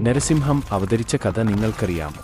നരസിംഹം അവതരിച്ച കഥ നിങ്ങൾക്കറിയാമോ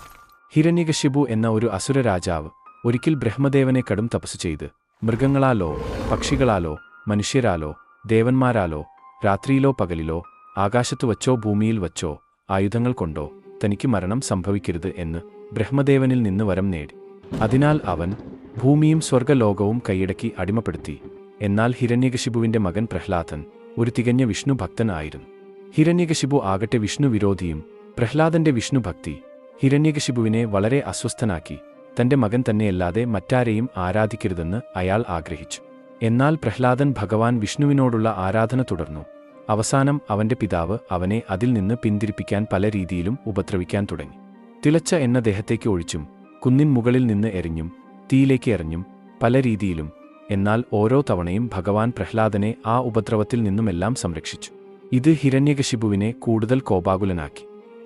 ഹിരണ്യകശിപു എന്ന ഒരു അസുര രാജാവ് ഒരിക്കൽ ബ്രഹ്മദേവനെ കടും തപസ് ചെയ്ത് മൃഗങ്ങളാലോ പക്ഷികളാലോ മനുഷ്യരാലോ ദേവന്മാരാലോ രാത്രിയിലോ പകലിലോ ആകാശത്തു വച്ചോ ഭൂമിയിൽ വച്ചോ ആയുധങ്ങൾ കൊണ്ടോ തനിക്ക് മരണം സംഭവിക്കരുത് എന്ന് ബ്രഹ്മദേവനിൽ നിന്ന് വരം നേടി. അതിനാൽ അവൻ ഭൂമിയും സ്വർഗലോകവും കൈയടക്കി അടിമപ്പെടുത്തി. എന്നാൽ ഹിരണ്യകശിപുവിന്റെ മകൻ പ്രഹ്ലാദൻ ഒരു തികഞ്ഞ വിഷ്ണു ഭക്തനായിരുന്നു ഹിരണ്യകശിപു ആകട്ടെ വിഷ്ണു വിരോധിയും പ്രഹ്ലാദന്റെ വിഷ്ണുഭക്തി ഹിരണ്യകശിപുവിനെ വളരെ അസ്വസ്ഥനാക്കി തന്റെ മകൻ തന്നെയല്ലാതെ മറ്റാരെയും ആരാധിക്കരുതെന്ന് അയാൾ ആഗ്രഹിച്ചു. എന്നാൽ പ്രഹ്ലാദൻ ഭഗവാൻ വിഷ്ണുവിനോടുള്ള ആരാധന തുടർന്നു. അവസാനം അവന്റെ പിതാവ് അവനെ അതിൽ നിന്ന് പിന്തിരിപ്പിക്കാൻ പല രീതിയിലും ഉപദ്രവിക്കാൻ തുടങ്ങി. തിളച്ച എന്ന ദേഹത്തേക്ക് ഒഴിച്ചും കുന്നിൻ മുകളിൽ നിന്ന് എറിഞ്ഞും തീയിലേക്ക് എറിഞ്ഞും പല രീതിയിലും എന്നാൽ ഓരോ തവണയും ഭഗവാൻ പ്രഹ്ലാദനെ ആ ഉപദ്രവത്തിൽ നിന്നുമെല്ലാം സംരക്ഷിച്ചു. ഇത് ഹിരണ്യകശിപുവിനെ കൂടുതൽ കോപാകുലനാക്കി.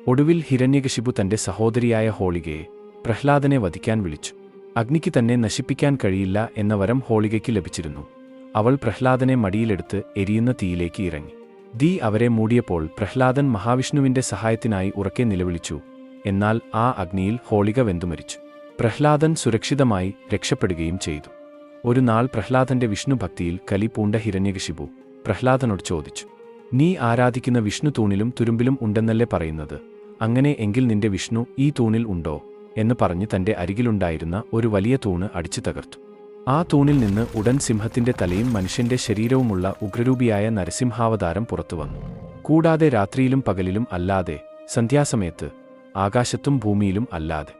ഒടുവിൽ ഹിരണ്യകശിപു തന്റെ സഹോദരിയായ ഹോളികയെ പ്രഹ്ലാദനെ വധിക്കാൻ വിളിച്ചു. അഗ്നിക്ക് തന്നെ നശിപ്പിക്കാൻ കഴിയില്ല എന്ന വരം ഹോളികയ്ക്ക് ലഭിച്ചിരുന്നു. അവൾ പ്രഹ്ലാദനെ മടിയിലെടുത്ത് എരിയുന്ന തീയിലേക്ക് ഇറങ്ങി. ദീ അവരെ മൂടിയപ്പോൾ പ്രഹ്ലാദൻ മഹാവിഷ്ണുവിന്റെ സഹായത്തിനായി ഉറക്കെ നിലവിളിച്ചു. എന്നാൽ ആ അഗ്നിയിൽ ഹോളിക വെന്തുമരിച്ചു പ്രഹ്ലാദൻ സുരക്ഷിതമായി രക്ഷപ്പെടുകയും ചെയ്തു. ഒരു നാൾ പ്രഹ്ലാദന്റെ വിഷ്ണുഭക്തിയിൽ കലി പൂണ്ട ഹിരണ്യകശിപു പ്രഹ്ലാദനോട് ചോദിച്ചു നീ ആരാധിക്കുന്ന വിഷ്ണു തൂണിലും തുരുമ്പിലും ഉണ്ടെന്നല്ലേ പറയുന്നത്. അങ്ങനെ എങ്കിൽ നിന്റെ വിഷ്ണു ഈ തൂണിൽ ഉണ്ടോ? എന്ന് പറഞ്ഞ് തന്റെ അരികിലുണ്ടായിരുന്ന ഒരു വലിയ തൂണ് അടിച്ചു തകർത്തു. ആ തൂണിൽ നിന്ന് ഉടൻ സിംഹത്തിന്റെ തലയും മനുഷ്യന്റെ ശരീരവുമുള്ള ഉഗ്രരൂപിയായ നരസിംഹാവതാരം പുറത്തുവന്നു കൂടാതെ രാത്രിയിലും പകലിലും അല്ലാതെ സന്ധ്യാസമയത്ത് ആകാശത്തും ഭൂമിയിലും അല്ലാതെ.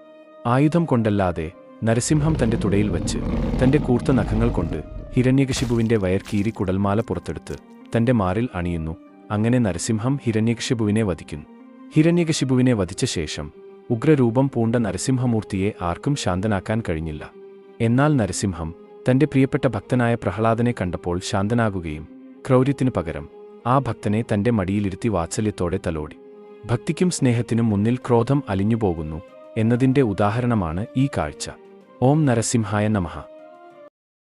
ആയുധം കൊണ്ടല്ലാതെ നരസിംഹം തന്റെ തുടയിൽ വച്ച് തന്റെ കൂർത്ത നഖങ്ങൾ കൊണ്ട് ഹിരണ്യകശിപുവിന്റെ വയർ കീറി കുടൽമാല പുറത്തെടുത്ത് തന്റെ മാറിൽ അണിയുന്നു. അങ്ങനെ നരസിംഹം ഹിരണ്യകശിപുവിനെ വധിക്കുന്നു. ഹിരണ്യകശിപുവിനെ വധിച്ച ശേഷം ഉഗ്രരൂപം പൂണ്ട നരസിംഹമൂർത്തിയെ ആർക്കും ശാന്തനാക്കാൻ കഴിഞ്ഞില്ല. എന്നാൽ നരസിംഹം തന്റെ പ്രിയപ്പെട്ട ഭക്തനായ പ്രഹ്ലാദനെ കണ്ടപ്പോൾ ശാന്തനാകുകയും ക്രൗര്യത്തിനു പകരം ആ ഭക്തനെ തന്റെ മടിയിലിരുത്തി വാത്സല്യത്തോടെ തലോടി. ഭക്തിക്കും സ്നേഹത്തിനും മുന്നിൽ ക്രോധം അലിഞ്ഞുപോകുന്നു എന്നതിന്റെ ഉദാഹരണമാണ് ഈ കാഴ്ച. ഓം നരസിംഹായ നമഃ.